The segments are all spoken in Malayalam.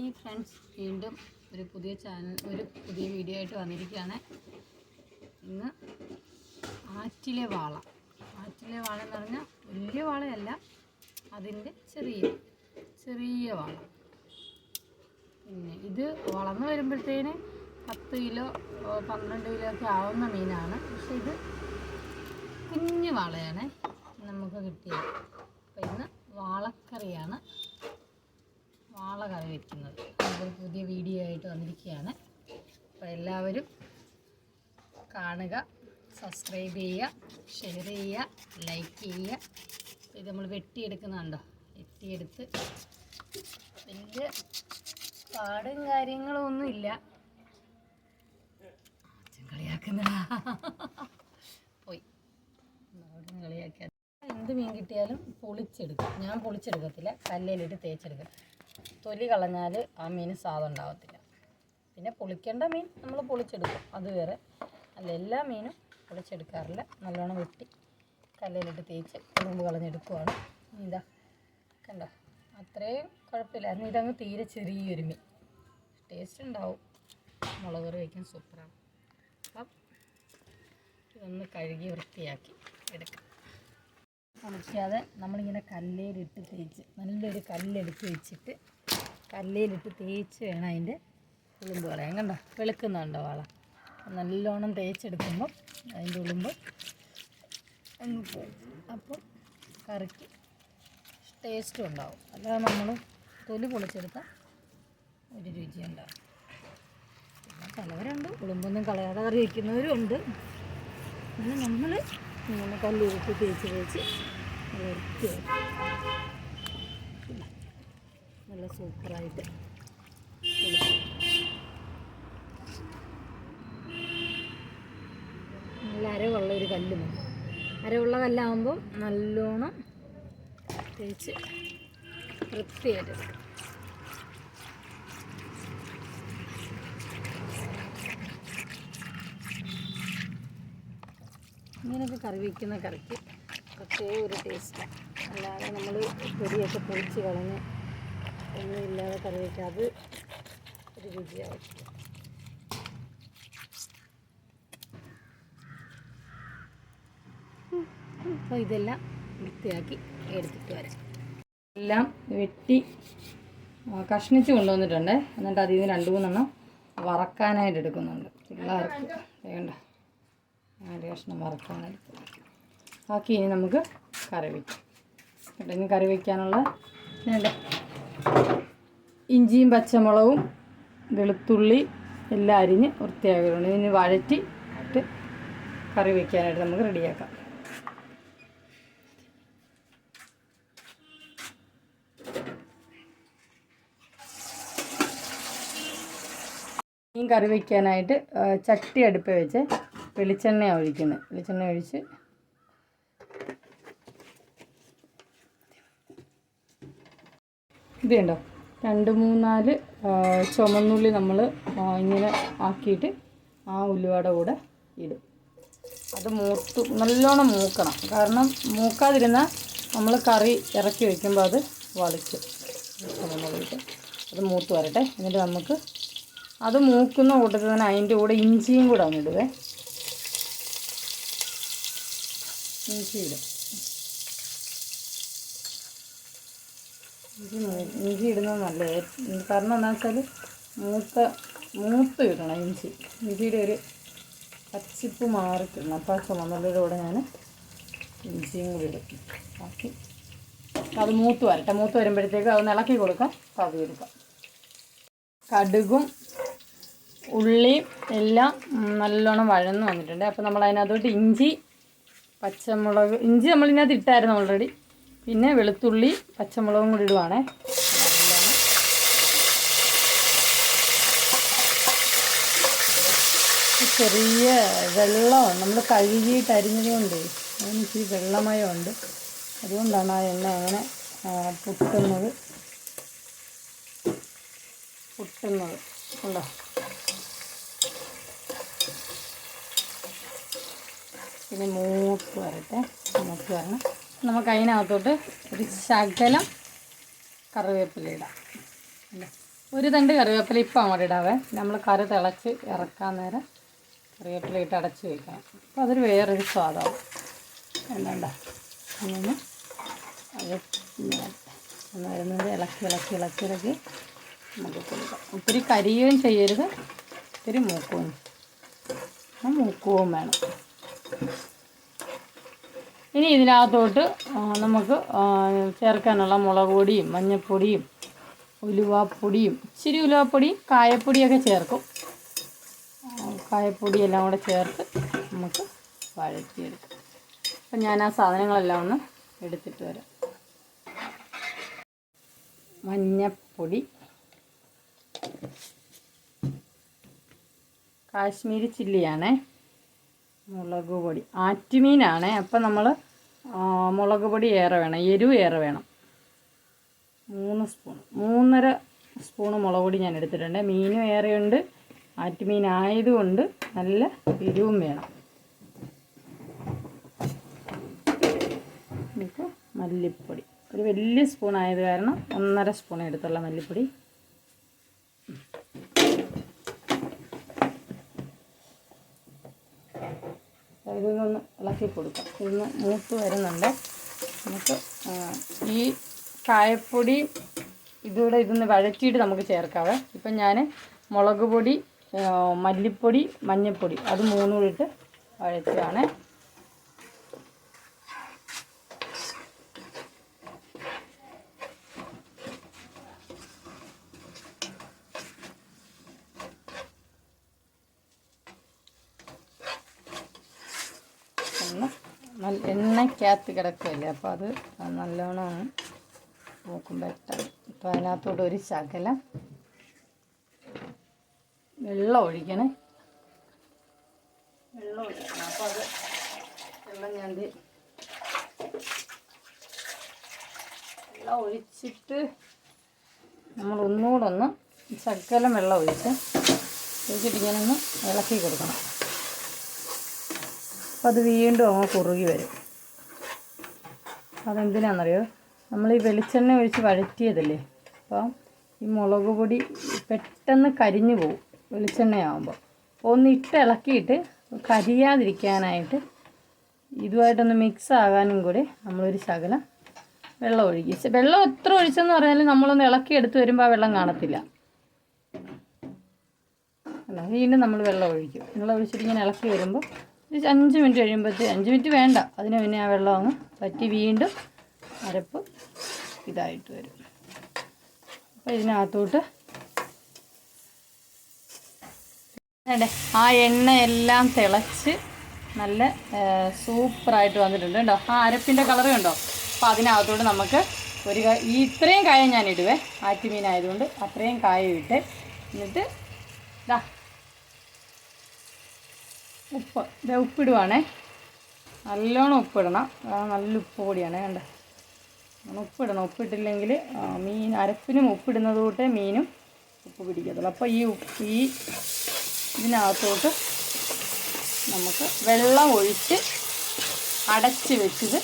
ഈ ഫ്രണ്ട്സ് വീണ്ടും ഒരു പുതിയ ചാനൽ ഒരു പുതിയ വീഡിയോ ആയിട്ട് വന്നിരിക്കുകയാണ്. ഇന്ന് ആറ്റിലെ വാള. ആറ്റിലെ വാള എന്ന് പറഞ്ഞാൽ വലിയ വാളയല്ല അതിന്റെ ചെറിയ ചെറിയ വാള. പിന്നെ ഇത് വളർന്നു വരുമ്പോഴത്തേന് പത്ത് കിലോ പന്ത്രണ്ട് കിലോ ഒക്കെ ആവുന്ന മീനാണ്. പക്ഷെ ഇത് കുഞ്ഞു വാളയാണ് നമുക്ക് കിട്ടിയത്. അപ്പം ഇന്ന് വാളക്കറിയാണ് കറി ഒരു പുതിയ വീഡിയോ ആയിട്ട് വന്നിരിക്കുകയാണ്. അപ്പോൾ എല്ലാവരും കാണുക സബ്സ്ക്രൈബ് ചെയ്യുക ഷെയർ ചെയ്യുക ലൈക്ക് ചെയ്യുക. ഇത് നമ്മൾ വെട്ടിയെടുക്കുന്നുണ്ടോ? വെട്ടിയെടുത്ത് വലിയ പാടും കാര്യങ്ങളും ഒന്നുമില്ല അച്ഛൻ കളിയാക്കുന്ന പോയി. കളിയാക്കിയ എന്ത് മീൻ കിട്ടിയാലും പൊളിച്ചെടുക്കും. ഞാൻ പൊളിച്ചെടുക്കത്തില്ല. കല്ലിലിട്ട് തേച്ചെടുക്കും. തൊലി കളഞ്ഞാൽ ആ മീൻ സ്വാദം ഉണ്ടാകത്തില്ല പിന്നെ പൊളിക്കേണ്ട മീൻ നമ്മൾ പൊളിച്ചെടുക്കും. അത് വേറെ. അല്ല എല്ലാ മീനും പൊളിച്ചെടുക്കാറില്ല. നല്ലോണം വെട്ടി കല്ലിലിട്ട് തേച്ച് ഉറുമ്പ് കളഞ്ഞെടുക്കുവാണ്. ഇതാ കണ്ടോ? അത്രയും കുഴപ്പമില്ലായിരുന്നു ഇതങ്ങ് തീരെ ചെറിയൊരു മീൻ. ടേസ്റ്റ് ഉണ്ടാവും. മുളക് കറി വയ്ക്കാൻ സൂപ്പറാണ്. അപ്പം ഇതൊന്ന് കഴുകി വൃത്തിയാക്കി എടുക്കാം. പൊളിക്കാതെ നമ്മളിങ്ങനെ കല്ലേലിട്ട് തേച്ച് നല്ലൊരു കല്ലെടുത്ത് വെച്ചിട്ട് കല്ലേലിട്ട് തേച്ച് വേണം അതിന്റെ ഉളുമ്പ് കളയാൻ. കണ്ടോ? വെളുക്കുന്നുണ്ടോ വാള? നല്ലോണം തേച്ചെടുക്കുമ്പം അതിന്റെ ഉളുമ്പ് അങ്ങ് പോകും അപ്പം കറിക്ക് ടേസ്റ്റും ഉണ്ടാവും. അല്ലാതെ നമ്മൾ തൊലി പൊളിച്ചെടുത്താൽ ഒരു രുചി ഉണ്ടാവും പിന്നെ ചിലവരുണ്ട് ഉളുമ്പൊന്നും കളയാതെ കറി വയ്ക്കുന്നവരും ഉണ്ട്. പിന്നെ നമ്മൾ ഇങ്ങനെ കല്ലിരുത്തി തേച്ച് തേച്ച് നല്ല സൂപ്പറായിട്ട്. നല്ല അരവുള്ള ഒരു കല്ല് മതി. അരവുള്ള കല്ലാകുമ്പോൾ നല്ലോണം തേച്ച് വൃത്തിയായിട്ട് ഇങ്ങനെയൊക്കെ കറി വയ്ക്കുന്ന കറിക്ക് പ്രത്യേക ഒരു ടേസ്റ്റാണ് അല്ലാതെ നമ്മൾ പൊടിയൊക്കെ പൊളിച്ച് കളഞ്ഞ് ഒന്നുമില്ലാതെ കറി വയ്ക്കുക അത് ഒരു രുചിയാവശ്യം അപ്പോൾ ഇതെല്ലാം വൃത്തിയാക്കി എടുത്തിട്ട് വരാം. എല്ലാം വെട്ടി കഷ്ണിച്ച് കൊണ്ടുവന്നിട്ടുണ്ട്. എന്നിട്ട് അതിൽ നിന്ന് രണ്ട് മൂന്നെണ്ണം വറക്കാനായിട്ട് എടുക്കുന്നുണ്ട്. പിള്ളേർക്ക് വേണ്ട. നാല് കഷ്ണം വറക്കാനെടുത്ത് ബാക്കി ഇനി നമുക്ക് കറി വയ്ക്കാം കേട്ടോ ഇനി കറി വയ്ക്കാനുള്ള വേണ്ട ഇഞ്ചിയും പച്ചമുളകും വെളുത്തുള്ളി എല്ലാം അരിഞ്ഞ് വൃത്തിയാക്കിയിട്ടുണ്ട്. ഇനി വഴറ്റി ഇട്ട് കറി വയ്ക്കാനായിട്ട് നമുക്ക് റെഡിയാക്കാം. മീൻ കറി വയ്ക്കാനായിട്ട് ചട്ടി അടുപ്പ് വെച്ച് വെളിച്ചെണ്ണയാണ് ഒഴിക്കുന്നത് വെളിച്ചെണ്ണ ഒഴിച്ച് ഇത് കണ്ടോ? രണ്ട് മൂന്നാൽ ചുമന്നുള്ളി നമ്മൾ ഇങ്ങനെ ആക്കിയിട്ട് ആ ഉലുവയുടെ കൂടെ ഇടും. അത് മൂത്തു നല്ലോണം മൂക്കണം. കാരണം മൂക്കാതിരുന്നാൽ നമ്മൾ കറി ഇറക്കി വയ്ക്കുമ്പോൾ അത് വളിക്കും. അത് മൂത്ത് വരട്ടെ. എന്നിട്ട് നമുക്ക് അത് മൂക്കുന്ന കൂട്ടത്തിൽ തന്നെ അതിന്റെ കൂടെ ഇഞ്ചിയും കൂടെ ഇടുവേ. ഇഞ്ചി ഇഞ്ചി ഇടുന്നത് നല്ലത്. കാരണം എന്താ വെച്ചാൽ മൂത്ത മൂത്ത് ഇടണം ഇഞ്ചി. ഇഞ്ചിയുടെ ഒരു പച്ചിപ്പ് മാറി അപ്പോൾ ആ ചുമന്നുള്ളിയുടെ കൂടെ ഞാൻ ഇഞ്ചിയും കൂടി ഇടും. ബാക്കി അത് മൂത്ത് വരട്ടെ. മൂത്ത് വരുമ്പോഴത്തേക്ക് അത് ഇളക്കി കൊടുക്കാം. കവി എടുക്കാം. കടുകും ഉള്ളിയും എല്ലാം നല്ലോണം വഴന്ന് വന്നിട്ടുണ്ട്. അപ്പോൾ നമ്മൾ അതിനകത്തോട്ട് ഇഞ്ചി പച്ചമുളക്. ഇഞ്ചി നമ്മൾ ഇതിനകത്ത് ഇട്ടായിരുന്നു ഓൾറെഡി പിന്നെ വെളുത്തുള്ളി പച്ചമുളകും കൂടി ഇടുവാണേ. ചെറിയ വെള്ളം നമ്മൾ കഴുകിയിട്ട് അരിഞ്ഞത് കൊണ്ട് വെള്ളമയം വെള്ളമയമുണ്ട്. അതുകൊണ്ടാണ് ആ എണ്ണ അങ്ങനെ പൊട്ടുന്നത്. പൊട്ടുന്നത്. ഉണ്ടോ? പിന്നെ മൂത്ത് വരട്ടെ. മൂത്ത് വരണം. നമുക്ക് അതിനകത്തോട്ട് ഒരു ശകലം കറിവേപ്പില ഇടാം. ഒരു തണ്ട് കറിവേപ്പില ഇപ്പം അങ്ങോട്ട് ഇടാവേ. നമ്മൾ കറി തിളച്ച് ഇറക്കാൻ നേരം കറിവേപ്പില ഇട്ട് അടച്ച് വയ്ക്കണം അപ്പോൾ അതൊരു വേറൊരു സ്വാദാവും. എന്താണ്ട അങ്ങനെ അത് എന്ന് വരുന്നത് ഇളക്കി ഇളക്കി ഇളക്കി ഇളക്കി നമുക്ക് കൊടുക്കാം. ഒത്തിരി കരിയുകയും ചെയ്യരുത്. ഒത്തിരി മൂക്കുകയും മൂക്കുകയും വേണം. ഇനി ഇതിനകത്തോട്ട് നമുക്ക് ചേർക്കാനുള്ള മുളക് പൊടിയും മഞ്ഞൾപ്പൊടിയും ഉലുവാപ്പൊടിയും ഇച്ചിരി ഉലുവാപ്പൊടിയും കായപ്പൊടിയൊക്കെ ചേർക്കും. കായപ്പൊടിയെല്ലാം കൂടെ ചേർത്ത് നമുക്ക് വഴറ്റിയെടുക്കും. അപ്പം ഞാൻ ആ സാധനങ്ങളെല്ലാം ഒന്ന് എടുത്തിട്ട് വരാം. മഞ്ഞപ്പൊടി കാശ്മീരി ചില്ലിയാണേ. മുളക് പൊടി ആറ്റുമീനാണേ അപ്പം നമ്മൾ മുളക് പൊടി ഏറെ വേണം. എരിവ് ഏറെ വേണം. മൂന്ന് സ്പൂൺ. മൂന്നര സ്പൂണ് മുളക് പൊടി ഞാൻ എടുത്തിട്ടുണ്ട്. മീനും ഏറെയുണ്ട്. ആറ്റുമീൻ ആയതുകൊണ്ട് നല്ല എരിവും വേണം. ഇപ്പോൾ മല്ലിപ്പൊടി. ഒരു വലിയ സ്പൂൺ ആയത് കാരണം ഒന്നര സ്പൂൺ എടുത്തുള്ള മല്ലിപ്പൊടി ഇതൊന്ന് ഇളക്കി കൊടുക്കാം. ഇതൊന്ന് മൂത്ത് വരുന്നുണ്ട്. നമുക്ക് ഈ കായപ്പൊടി ഇതുകൂടെ ഇതൊന്ന് വഴറ്റിയിട്ട് നമുക്ക് ചേർക്കാവേ. ഇപ്പം ഞാൻ മുളക് പൊടി മല്ലിപ്പൊടി മഞ്ഞൾപ്പൊടി അത് മൂന്നും ഇട്ട് വഴറ്റുകയാണ് ഒന്ന് നല്ല എണ്ണയ്ക്കകത്ത് കിടക്കുകയല്ലേ? അപ്പോൾ അത് നല്ലോണം നോക്കുമ്പോൾ ഇട്ടാണ് അപ്പോൾ അതിനകത്തോട്ട് ഒരു ശകലം വെള്ളം ഒഴിക്കണേ. വെള്ളം ഒഴിക്കണം. അപ്പോൾ അത് വെള്ളം ഞാൻ വെള്ളം ഒഴിച്ചിട്ട് നമ്മൾ ഒന്നുകൂടെ ഒന്ന് ശകലം വെള്ളം ഒഴിച്ച് ഒഴിച്ചിട്ട് ഇങ്ങനെ ഒന്ന് ഇളക്കി കൊടുക്കണം. അപ്പോൾ അത് വീണ്ടും അങ്ങ് കുറുകി വരും. അതെന്തിനാണെന്നറിയോ നമ്മൾ ഈ വെളിച്ചെണ്ണ ഒഴിച്ച് വഴറ്റിയതല്ലേ? അപ്പം ഈ മുളക് പൊടി പെട്ടെന്ന് കരിഞ്ഞു പോകും വെളിച്ചെണ്ണയാകുമ്പോൾ ഒന്ന് ഇട്ട് ഇളക്കിയിട്ട് കരിയാതിരിക്കാനായിട്ട് ഇതുമായിട്ടൊന്ന് മിക്സ് ആകാനും കൂടി നമ്മളൊരു ശകലം വെള്ളം ഒഴിക്കും. വെള്ളം എത്ര ഒഴിച്ചെന്ന് പറഞ്ഞാലും നമ്മളൊന്ന് ഇളക്കി എടുത്ത് വരുമ്പോൾ ആ വെള്ളം കാണത്തില്ല. അല്ല വീണ്ടും നമ്മൾ വെള്ളം ഒഴിക്കും. വെള്ളം ഒഴിച്ചിട്ട് ഇങ്ങനെ ഇളക്കി വരുമ്പോൾ ഒരു അഞ്ച് മിനിറ്റ് കഴിയുമ്പോഴത്തേ അഞ്ച് മിനിറ്റ് വേണ്ട. അതിന് പിന്നെ ആ വെള്ളം അങ്ങ് പറ്റി വീണ്ടും അരപ്പ് ഇതായിട്ട് വരും. അപ്പോൾ ഇതിനകത്തോട്ട് അതെ ആ എണ്ണ എല്ലാം തിളച്ച് നല്ല സൂപ്പറായിട്ട് വന്നിട്ടുണ്ട് കേട്ടോ. ആ അരപ്പിന്റെ കളർ കണ്ടോ? അപ്പോൾ അതിനകത്തോട്ട് നമുക്ക് ഒരു ഈ ഇത്രയും കായം ഞാൻ ഇടുവേ ആറ്റുമീനായതുകൊണ്ട് അത്രയും കായ ഇട്ട്. എന്നിട്ട് ഇതാ ഉപ്പ്. ഇതാ ഉപ്പിടുവാണേ. നല്ലോണം ഉപ്പിടണം. നല്ല ഉപ്പ് പൊടിയാണ്. കണ്ട? ഉപ്പിടണം. ഉപ്പിട്ടില്ലെങ്കിൽ മീൻ അരപ്പിനും ഉപ്പിടുന്നത് തൊട്ടേ മീനും ഉപ്പ് പിടിക്കത്തുള്ളൂ. അപ്പോൾ ഈ ഉപ്പ് ഈ ഇതിനകത്തോട്ട് നമുക്ക് വെള്ളം ഒഴിച്ച് അടച്ച് വെച്ചത്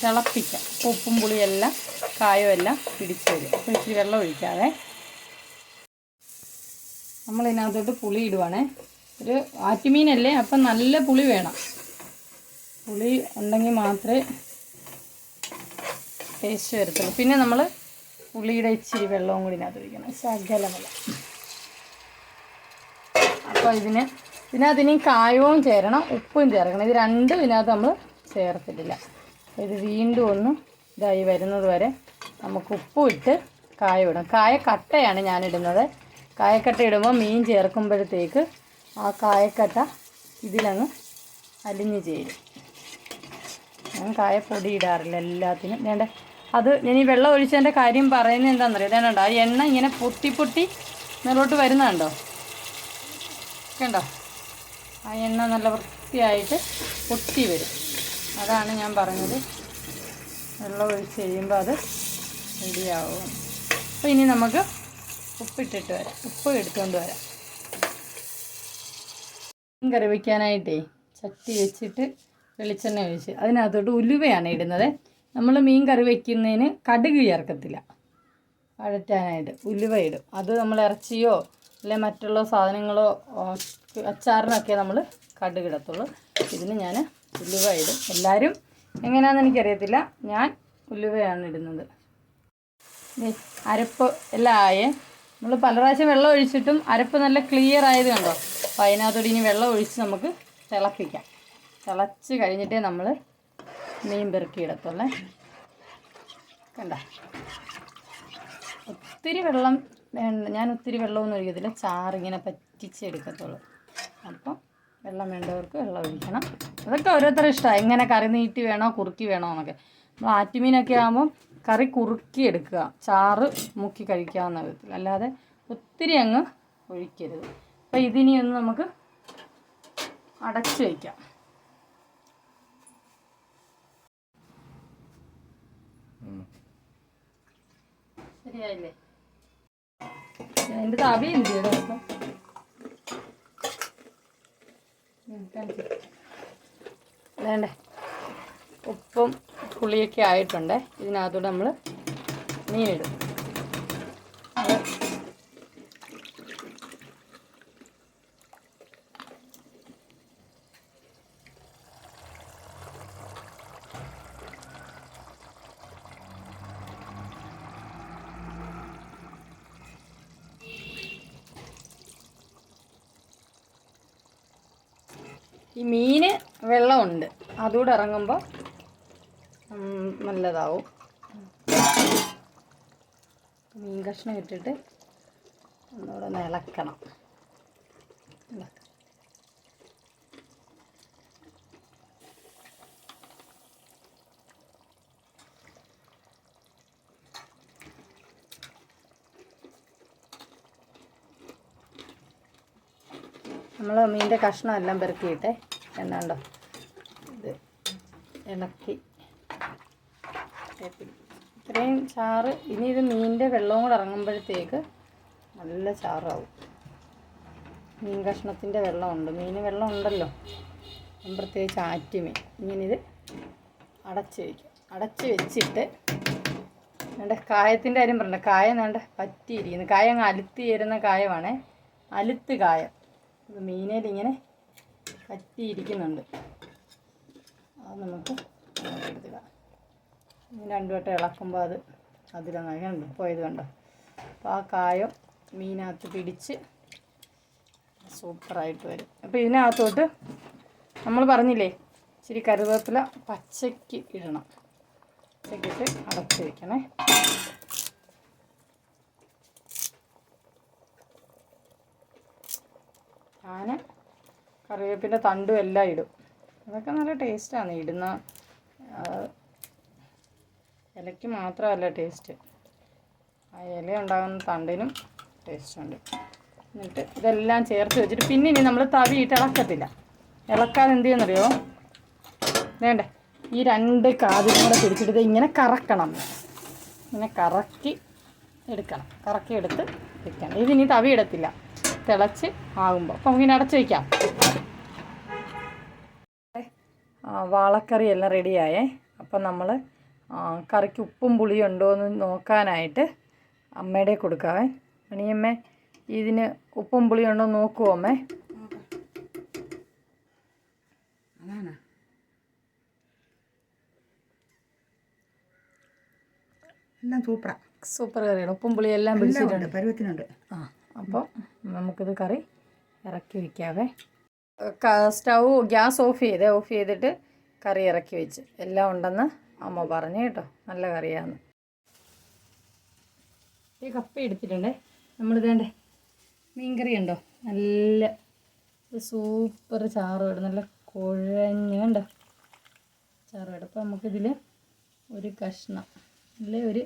തിളപ്പിക്കാം. ഉപ്പും പുളിയെല്ലാം കായും എല്ലാം പിടിച്ച് വരും. അപ്പോൾ ഇച്ചിരി വെള്ളം ഒഴിക്കാതെ നമ്മളിതിനകത്തോട്ട് പുളി ഇടുവാണേ ഒരു ആറ്റുമീനല്ലേ? അപ്പം നല്ല പുളി വേണം. പുളി ഉണ്ടെങ്കിൽ മാത്രമേ ടേസ്റ്റ് വരത്തുള്ളൂ. പിന്നെ നമ്മൾ പുളിയുടെ ഇച്ചിരി വെള്ളവും കൂടി ഇതിനകത്ത് ഒഴിക്കണം. ശകലമല്ല അപ്പോൾ ഇതിന് ഇതിനകത്ത് ഇനി കായവും ചേരണം ഉപ്പും ചേർക്കണം. ഇത് രണ്ടും ഇതിനകത്ത് നമ്മൾ ചേർത്തിട്ടില്ല. ഇത് വീണ്ടും ഒന്ന് ഇതായി വരുന്നത് വരെ നമുക്ക് ഉപ്പും ഇട്ട് കായ ഇടാം കായ കട്ടയാണ് ഞാനിടുന്നത്. കായക്കട്ട ഇടുമ്പോൾ മീൻ ചേർക്കുമ്പോഴത്തേക്ക് ആ കായക്കട്ട ഇതിലങ്ങ് അലിഞ്ഞ് ചേരും. ഞാൻ കായപ്പൊടി ഇടാറില്ല എല്ലാത്തിനും. വേണ്ട അത് ഞാൻ ഈ വെള്ളം ഒഴിച്ചതിന്റെ കാര്യം പറയുന്നത് എന്താണെന്നറിയാം? ഇതേണ്ട ആ എണ്ണ ഇങ്ങനെ പൊട്ടി പൊട്ടി മേലോട്ട് വരുന്നുണ്ടോ കണ്ടോ? ആ എണ്ണ നല്ല വൃത്തിയായിട്ട് പൊട്ടി വരും. അതാണ് ഞാൻ പറഞ്ഞത്. വെള്ളം ഒഴിച്ച് കഴിയുമ്പോൾ അത് റെഡിയാവും. അപ്പോൾ ഇനി നമുക്ക് ഉപ്പിട്ടിട്ട് വരാം. ഉപ്പ് എടുത്തുകൊണ്ട് വരാം. കറി വയ്ക്കാനായിട്ടേ ചട്ടി വെച്ചിട്ട് വെളിച്ചെണ്ണ ഒഴിച്ച് അതിനകത്തോട്ട് ഉലുവയാണ് ഇടുന്നത്. നമ്മൾ മീൻ കറി വയ്ക്കുന്നതിന് കടുക് ചേർക്കത്തില്ല. വഴറ്റാനായിട്ട് ഉലുവ ഇടും. അത് നമ്മൾ ഇറച്ചിയോ അല്ലെ മറ്റുള്ള സാധനങ്ങളോ അച്ചാറിനൊക്കെ നമ്മൾ കടുകിടത്തുള്ളൂ ഇതിന് ഞാൻ ഉലുവ ഇടും. എല്ലാവരും എങ്ങനെയാണെന്ന് എനിക്കറിയത്തില്ല. ഞാൻ ഉലുവയാണ് ഇടുന്നത്. അരപ്പ് എല്ലാം ആയേ. നമ്മൾ പല പ്രാവശ്യം വെള്ളം ഒഴിച്ചിട്ടും അരപ്പ് നല്ല ക്ലിയർ ആയത് കണ്ടോ? അപ്പോൾ അതിനകത്തോടെ ഇനി വെള്ളം ഒഴിച്ച് നമുക്ക് തിളപ്പിക്കാം. തിളച്ച് കഴിഞ്ഞിട്ടേ നമ്മൾ മീൻ പെറുക്കി ഇടത്തുള്ളേ. കണ്ട? ഒത്തിരി വെള്ളം വേണ്ട ഞാൻ ഒത്തിരി വെള്ളമൊന്നും ഒഴിക്കത്തില്ല. ചാറിങ്ങനെ പറ്റിച്ചെടുക്കത്തുള്ളൂ അപ്പം വെള്ളം വേണ്ടവർക്ക് വെള്ളം ഒഴിക്കണം. അതൊക്കെ ഓരോരുത്തരുടെ ഇഷ്ടമാണ് എങ്ങനെ കറി നീട്ടി വേണോ കുറുക്കി വേണോ എന്നൊക്കെ. നമ്മൾ ആറ്റുമീനൊക്കെ ആകുമ്പോൾ കറി കുറുക്കി എടുക്കുക. ചാറ് മുക്കി കഴിക്കാവുന്ന വിധത്തിൽ. അല്ലാതെ ഒത്തിരി അങ്ങ് ഒഴിക്കരുത്. അപ്പോൾ ഇതിനി ഒന്ന് നമുക്ക് അടച്ചു വയ്ക്കാം ശരിയായില്ലേ? എന്റെ തവി എന്ത് ചെയ്തു? അപ്പം വേണ്ടേ ഉപ്പും പുളിയൊക്കെ ആയിട്ടുണ്ട്. ഇതിനകത്തൂടെ നമ്മൾ മീനിടും ഈ മീന് വെള്ളമുണ്ട്. അതുകൂടെ ഇറങ്ങുമ്പോൾ നല്ലതാവും. മീൻ കഷ്ണം ഇട്ടിട്ട് ഒന്നുകൂടെ ഒന്ന് ഇളക്കണം ഇളക്കാം. നമ്മൾ മീനിന്റെ കഷ്ണം എല്ലാം പെറുക്കിയിട്ടെ. എന്നാണ്ടോ? ഇത് ഇളക്കി. ഇത്രയും ചാറ്. ഇനി ഇത് മീനിന്റെ വെള്ളവും കൂടെ ഇറങ്ങുമ്പോഴത്തേക്ക് നല്ല ചാറാവും. മീൻ കഷ്ണത്തിന്റെ വെള്ളമുണ്ട്. മീൻ വെള്ളം ഉണ്ടല്ലോ പ്രത്യേകിച്ച് ആറ്റുമീൻ ഇങ്ങനെ ഇത് അടച്ച് വയ്ക്കും അടച്ച് വെച്ചിട്ട് വേണ്ട കായത്തിന്റെ കാര്യം പറഞ്ഞ കായം വേണ്ട പറ്റിയിരിക്കുന്നു. കായ അലുത്ത് ചേരുന്ന കായമാണേ. അലുത്ത് കായം. ഇത് ഇങ്ങനെ പറ്റിയിരിക്കുന്നുണ്ട് അത് നമുക്ക് എടുത്തിടാം. രണ്ടു വട്ടം ഇളക്കുമ്പോൾ അത് അതിലങ്ങനെ പോയത് കണ്ടോ? അപ്പോൾ ആ കായം മീനകത്ത് പിടിച്ച് സൂപ്പറായിട്ട് വരും. അപ്പോൾ ഇതിനകത്തോട്ട് നമ്മൾ പറഞ്ഞില്ലേ ഇച്ചിരി കരുവേപ്പില പച്ചയ്ക്ക് ഇടണം. പച്ചക്കിട്ട് അടച്ച് വെക്കണേ. ഞാൻ കറിവേപ്പിന്റെ തണ്ടും എല്ലാം ഇടും. അതൊക്കെ നല്ല ടേസ്റ്റാണ് ഇടുന്ന ഇലയ്ക്ക് മാത്രമല്ല ടേസ്റ്റ് ആ ഇല ഉണ്ടാകുന്ന തണ്ടിനും ടേസ്റ്റുണ്ട് എന്നിട്ട് ഇതെല്ലാം ചേർത്ത് വെച്ചിട്ട് പിന്നെ ഇനി നമ്മൾ തവിയിട്ട് ഇളക്കത്തില്ല. ഇളക്കാതെ എന്ത് ചെയ്യുന്നറിയോ? വേണ്ടേ? ഈ രണ്ട് കാതിലും കൂടെ പിടിച്ചിട്ട് ഇങ്ങനെ കറക്കണം. ഇങ്ങനെ കറക്കി എടുക്കണം. കറക്കി എടുത്ത് വെക്കണം. ഇതിനി തവി ഇടത്തില്ല. തിളച്ച് ആകുമ്പോൾ അപ്പം നമുക്കിനി അടച്ച് വയ്ക്കാം ആ, വാളക്കറി എല്ലാം റെഡിയായേ. അപ്പം നമ്മൾ കറിക്ക് ഉപ്പും പുളിയും ഉണ്ടോ എന്ന് നോക്കാനായിട്ട് അമ്മയുടെ കൊടുക്കാവേ. മണിയമ്മേ ഇതിന് ഉപ്പും പുളിയും ഉണ്ടോ എന്ന് നോക്കുമോ അമ്മേ. അതാണ്? എല്ലാം സൂപ്പറാ. സൂപ്പർ കറിയാണ്. ഉപ്പും പുളിയും എല്ലാം പിടിച്ചിട്ടുണ്ട്. ഉണ്ട്. പരുവത്തിനുണ്ട്. ആ അപ്പോൾ നമുക്കിത് കറി ഇറക്കി വയ്ക്കാവേ സ്റ്റൗ ഗ്യാസ് ഓഫ് ചെയ്തേ ഓഫ് ചെയ്തിട്ട് കറി ഇറക്കി വെച്ച്. എല്ലാം ഉണ്ടെന്ന് അമ്മ പറഞ്ഞു കേട്ടോ. നല്ല കറിയാന്ന് ഈ കപ്പ എടുത്തിട്ടുണ്ടേ. നമ്മൾ വേണ്ടേ മീൻകറി ഉണ്ടോ നല്ല സൂപ്പർ ചാറ് വേണം നല്ല കുഴഞ്ഞ് കണ്ടോ? ചാറ് വേണം അപ്പോൾ നമുക്കിതിൽ ഒരു കഷ്ണം. അല്ലേ? ഒരു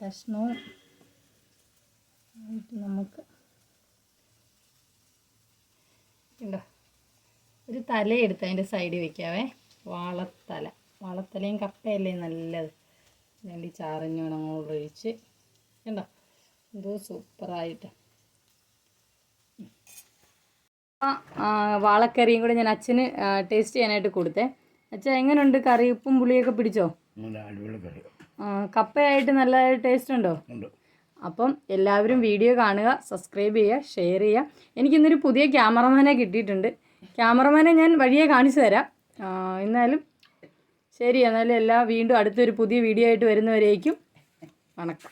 കഷ്ണവും നമുക്ക് ഉണ്ടോ? ഒരു തല എടുത്ത് അതിന്റെ സൈഡിൽ വെക്കാവേ. വാളത്തല. വാളത്തലയും കപ്പയല്ലേ നല്ലത്? വേണ്ടി ചാറിഞ്ഞോണം അങ്ങോട്ട് ഒഴിച്ച്. കണ്ടോ? എന്തോ സൂപ്പറായിട്ട്. വാളക്കറിയും കൂടെ ഞാൻ അച്ഛന് ടേസ്റ്റ് ചെയ്യാനായിട്ട് കൊടുത്തേ. അച്ഛൻ എങ്ങനെയുണ്ട് കറി ഉപ്പും പുളിയൊക്കെ പിടിച്ചോ? കപ്പയായിട്ട് നല്ല ടേസ്റ്റ് ഉണ്ട്. അപ്പം എല്ലാവരും വീഡിയോ കാണുക സബ്സ്ക്രൈബ് ചെയ്യുക ഷെയർ ചെയ്യുക. എനിക്കിന്നൊരു പുതിയ ക്യാമറമാനെ കിട്ടിയിട്ടുണ്ട്. ക്യാമറമാനെ ഞാൻ വഴിയെ കാണിച്ചു തരാം. എന്നാലും ശരി എന്നാലും എല്ലാ വീണ്ടും അടുത്തൊരു പുതിയ വീഡിയോ ആയിട്ട് വരുന്നവരേക്കും വണക്കം.